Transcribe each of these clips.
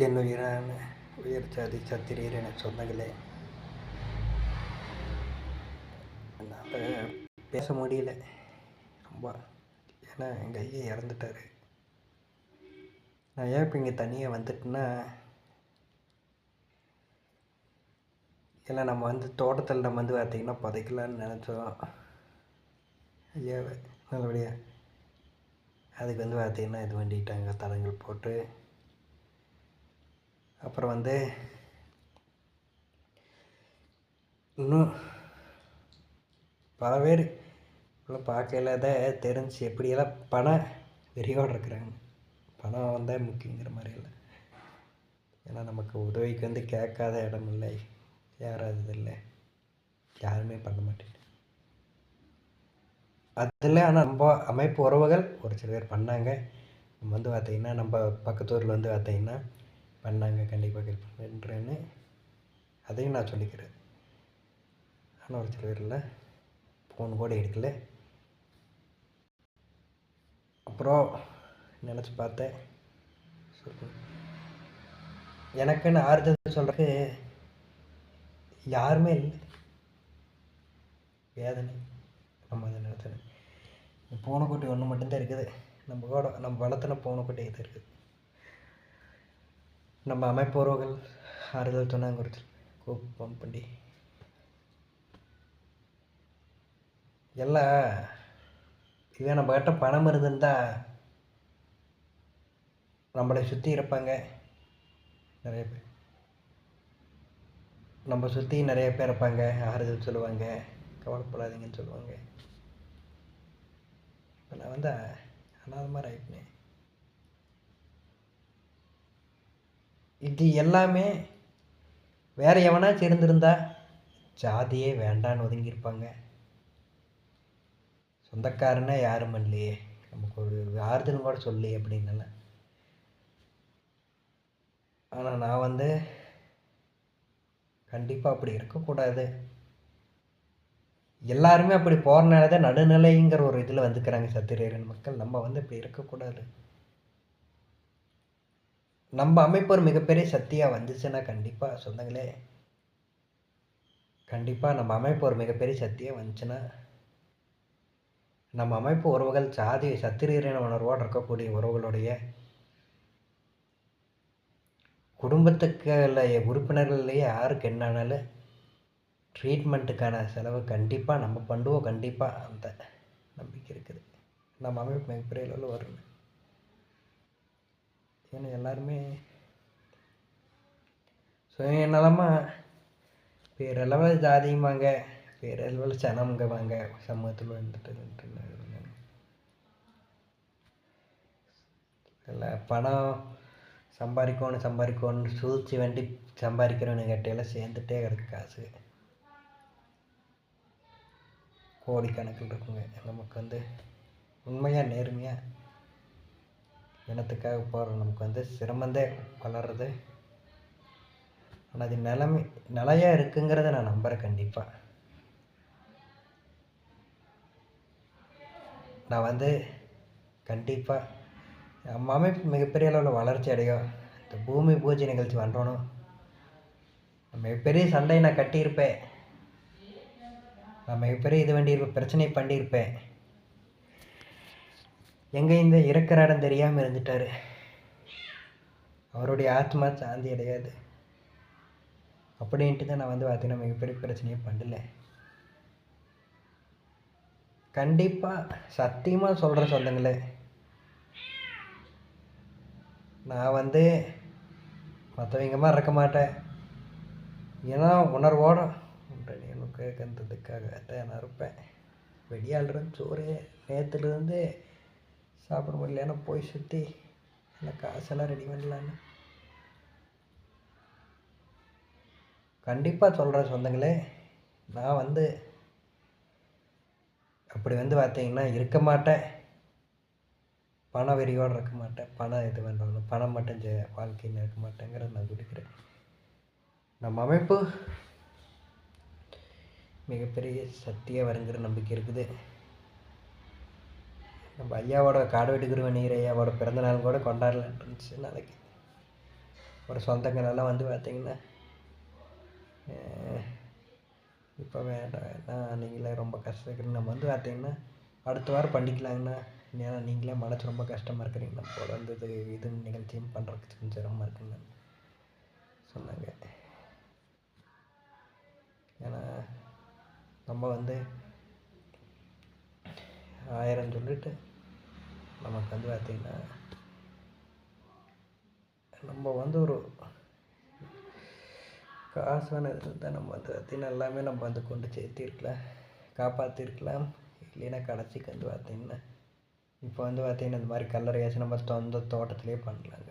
என் உயிரான உயிர் ஜாதி சத்திரியர் என சொந்தங்களே என்னால் பேச முடியல. ரொம்ப ஏன்னா எங்கள் ஐயா இறந்துட்டார். நான் ஏன் இப்போ இங்கே தனியாக வந்துட்டேன்னா இல்லை நம்ம வந்து தோட்டத்தில் நம்ம வந்து பார்த்திங்கன்னா புதைக்கலான்னு நினச்சோம். ஐயாவை நல்லபடியாக அதுக்கு வந்து பார்த்திங்கன்னா இது பண்ணிட்டாங்க. தடங்கள் போட்டு அப்புறம் வந்து இன்னும் பல பேர் இப்போலாம் பார்க்கல தான் தெரிஞ்சு எப்படியெல்லாம் பணம் வெறியோடு இருக்கிறாங்க. பணம் வந்தால் முக்கியங்கிற மாதிரி இல்லை. ஏன்னா நமக்கு உதவிக்கு வந்து கேட்காத இடம் இல்லை. யாராவது இல்லை. யாருமே பண்ண மாட்டேங்குது. அதில் ஆனால் நம்ம அமைப்பு உறவுகள் ஒரு சில பேர் பண்ணாங்க. நம்ம வந்து பார்த்திங்கன்னா நம்ம பக்கத்து ஊரில் வந்து பார்த்திங்கன்னா பண்ணாங்க கண்டிப்பாக ஹெல்ப் பண்ணுறேன்னு அதையும் நான் சொல்லிக்கிறேன் ஆனால் ஒரு சில பேர் இல்லை ஃபோன் கூட எடுக்கல. அப்புறம் நினச்சி பார்த்தேன். சொல்லுங்க எனக்குன்னு ஆறுதல் சொல்கிறதுக்கு யாருமே இல்லை. வேதனை. நம்ம அதை நினைச்சேன் பூனைக்குட்டி ஒன்று மட்டும்தான் இருக்குது. நம்ம கூட நம்ம வளர்த்துன பூனைக்குட்டி இது இருக்குது. நம்ம அமைப்போர்கள் ஆறுதல் சொன்னாங்க கோப்பம் பண்டி. எல்லாம் இதே நம்மக்கிட்ட பணம் இருந்திருந்தா நம்மளை சுற்றி இருப்பாங்க நிறைய பேர். நம்ம சுற்றி நிறைய பேர் இருப்பாங்க ஆறுதல் சொல்லுவாங்க கவலைப்படாதீங்கன்னு சொல்லுவாங்க. இப்போ நான் வந்து அனாத மாதிரி ஆகிட்டேன் இது எல்லாமே வேறு எவனாச்சும் இருந்திருந்தா ஜாதியே வேண்டான்னு ஒதுங்கியிருப்பாங்க. சொந்தக்காரனே யாரும் இல்லையே. நமக்கு ஒரு ஆறுதல் கூட சொல்லி அப்படின்னு ஆனால் நான் வந்து கண்டிப்பாக அப்படி இருக்கக்கூடாது. எல்லாருமே அப்படி போகிறனால தான் நடுநிலைங்கிற ஒரு இதில் வந்துக்கிறாங்க சத்திரேரன் மக்கள். நம்ம வந்து இப்படி இருக்கக்கூடாது. நம்ம அமைப்பு ஒரு மிகப்பெரிய சக்தியாக வந்துச்சுன்னா கண்டிப்பாக சொந்தங்களே. கண்டிப்பாக நம்ம அமைப்பு ஒரு மிகப்பெரிய சக்தியாக வந்துச்சுன்னா நம்ம அமைப்பு உறவுகள் சாதி சத்திரீரன உணர்வோடு இருக்கக்கூடிய உறவுகளுடைய குடும்பத்துக்கு உறுப்பினர்கள்லேயே யாருக்கு என்னானாலும் ட்ரீட்மெண்ட்டுக்கான செலவு கண்டிப்பாக நம்ம பண்ணுவோம். கண்டிப்பாக அந்த நம்பிக்கை இருக்குது. நம்ம அமைப்பு மிகப்பெரிய அளவில் வரணும் ஏன்னா எல்லாருமே சுயநலமாக பேரளவில் ஜாதியுமாங்க பேரளவில் சனம்ங்க வாங்க சமூகத்தில் வந்துட்டு இல்லை பணம் சம்பாதிக்கணும் சம்பாதிக்கணும்னு சூழ்ச்சி வண்டி சம்பாதிக்கிறவனு கட்டையெல்லாம் சேர்ந்துட்டே கிடக்கு காசு. கோடிக்கணக்கில் இருக்குங்க. நமக்கு வந்து உண்மையாக நேர்மையாக இனத்துக்காக போகிற நமக்கு வந்து சிரமந்தே வளர்றது ஆனால் அது நிலைமை நிலையாக இருக்குங்கிறத நான் நம்புகிறேன் கண்டிப்பாக நான் வந்து கண்டிப்பாக நம்ம அமைப்பு மிகப்பெரிய அளவில் வளர்ச்சி அடையும். இந்த பூமி பூஜை நிகழ்ச்சி பண்ணுறணும் மிகப்பெரிய சண்டை நான் கட்டியிருப்பேன். நான் மிகப்பெரிய இது வேண்டியிருப்பேன் பிரச்சனை பண்ணியிருப்பேன். எங்கே இந்த இருக்கிற இடம் தெரியாமல் இருந்துட்டார்? அவருடைய ஆத்மா சாந்தி அடையாது. அப்படின்ட்டு தான் நான் வந்து பார்த்தீங்கன்னா மிகப்பெரிய பிரச்சனையே பண்ணல. கண்டிப்பாக சத்தியமாக சொல்கிற சொல்லுங்களே நான் வந்து மற்றவங்க மாதிரி இருக்க மாட்டேன். ஏன்னா உணர்வோட எனக்கு கந்ததுக்காக தான் நான் இருப்பேன். வெடியாளுடன் சோறு நேற்றுலேருந்து சாப்பிட முடியலன்னா போய் சுற்றி இல்லை காசெல்லாம் ரெடி பண்ணலான்னு கண்டிப்பாக சொல்கிறேன் சொந்தங்களே. நான் வந்து அப்படி வந்து பார்த்தீங்கன்னா இருக்க மாட்டேன். பண வெறியோடு இருக்க மாட்டேன். பணம் இது பண்ணுறோம் பணம் மட்டும் ஜெ வாழ்க்கையில் இருக்க மாட்டேங்கிறத நான் குடிக்கிறேன் நம்ம அமைப்பு மிகப்பெரிய சக்தியாக வருங்கிற நம்பிக்கை இருக்குது. நம்ம ஐயாவோட காடுவெட்டி குருவ நீர் ஐயாவோட பிறந்த நாள் கூட கொண்டாடலான்ட்டு இருந்துச்சு நாளைக்கு. ஒரு சொந்தங்களெல்லாம் வந்து பார்த்திங்கன்னா இப்போ வேண்டாம் வேண்டாம் நீங்களே ரொம்ப கஷ்டப்படுறீங்க நம்ம வந்து பார்த்திங்கன்னா அடுத்த வாரம் பண்ணிக்கலாங்கண்ணா. ஏன்னா நீங்களே மனசு ரொம்ப கஷ்டமாக இருக்கிறீங்க. நம்ம தொடர்ந்து இது இது நிகழ்ச்சியும் பண்ணுறதுக்கு கொஞ்சம் சிரமமாக இருக்குன்னு சொன்னாங்க. ஏன்னா நம்ம வந்து ஆயிரம் சொல்லிட்டு நமக்கு வந்து பார்த்திங்கன்னா நம்ம வந்து ஒரு காசு இருந்தால் நம்ம வந்து பார்த்திங்கன்னா எல்லாமே நம்ம வந்து கொண்டு சேர்த்திருக்கலாம் காப்பாற்றிருக்கலாம் இல்லைன்னா கடைசிக்கு வந்து பார்த்திங்கன்னா இப்போ வந்து பார்த்திங்கன்னா இந்த மாதிரி கல்லறையாச்சும் நம்ம சொந்த தோட்டத்திலே பண்ணலாங்க.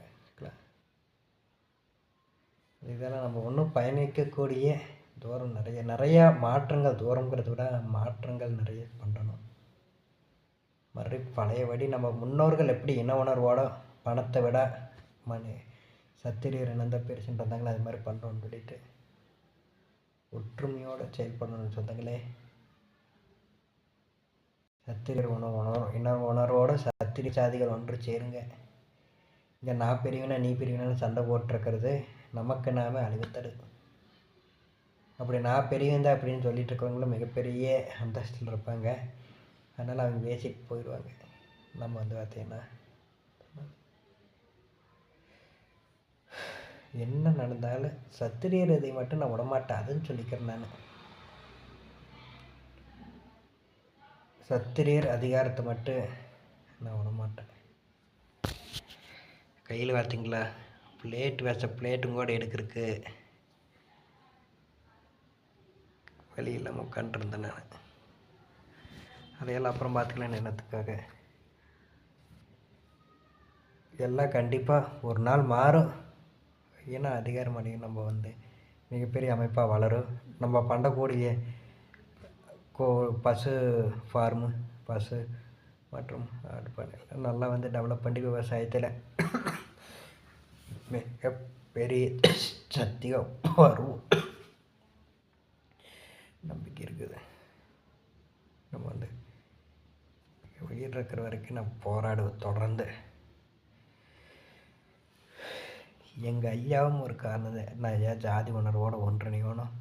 இதெல்லாம் நம்ம ஒன்றும் பயணிக்கக்கூடிய தூரம் நிறைய நிறையா மாற்றங்கள் தூரங்கிறத விட மாற்றங்கள் நிறைய பண்ணணும். மறு பழையபடி நம்ம முன்னோர்கள் எப்படி இன உணர்வோட பணத்தை விட மணி சத்திரியர் இனந்த இருந்தாங்களே அது மாதிரி பண்ணுறோன்னு சொல்லிட்டு ஒற்றுமையோடு செயல்படணும்னு சொந்தங்களே சத்திரியர் உணவு உணர்வு இன உணர்வோடு சத்திரி சாதிகள் ஒன்று சேருங்க. இங்கே நான் பெரியவனா நீ பெரியவனான்னு சண்டை போட்டிருக்கிறது நமக்கு நாம அழிவுத்தடு. அப்படி நான் பெரியவன் தான் அப்படின்னு சொல்லிட்டு இருக்கிறவங்களும் மிகப்பெரிய அந்தஸ்தில் இருப்பாங்க. அதனால் அவங்க பேசிட்டு போயிடுவாங்க. நம்ம வந்து பார்த்தீங்கன்னா என்ன நடந்தாலும் சத்திரியர் இதை மட்டும் நான் விடமாட்டேன் அதுன்னு சொல்லிக்கிறேன் நான். சத்திரியர் அதிகாரத்தை மட்டும் நான் விடமாட்டேன். கையில் பார்த்தீங்களா பிளேட் வச்ச பிளேட்டும் கூட எடுக்கிறதுக்கு வழி இல்லாமல் உட்காந்துருந்தேன் நான். அதையெல்லாம் அப்புறம் பார்த்துக்கலாம் என்னத்துக்காக எல்லாம் கண்டிப்பாக ஒரு நாள் மாறும். ஏன்னா அதிகாரம் அடையும் நம்ம வந்து மிகப்பெரிய அமைப்பாக வளரும். நம்ம பண்ணக்கூடிய கோ பசு ஃபார்மு பசு மற்றும் ஆடு பண்ணை நல்லா வந்து டெவலப் பண்ணி விவசாயத்தில் மிகப்பெரிய சக்தியாக வரும். நம்பி இருக்குது நம்ம வந்து உயிர் இருக்கிற வரைக்கும் நான் போராடுவேன் தொடர்ந்து. எங்கள் ஐயாவும் ஒரு காரணம் நான் ஏன் ஜாதி உணர்வோடு ஒன்றிணையணும்.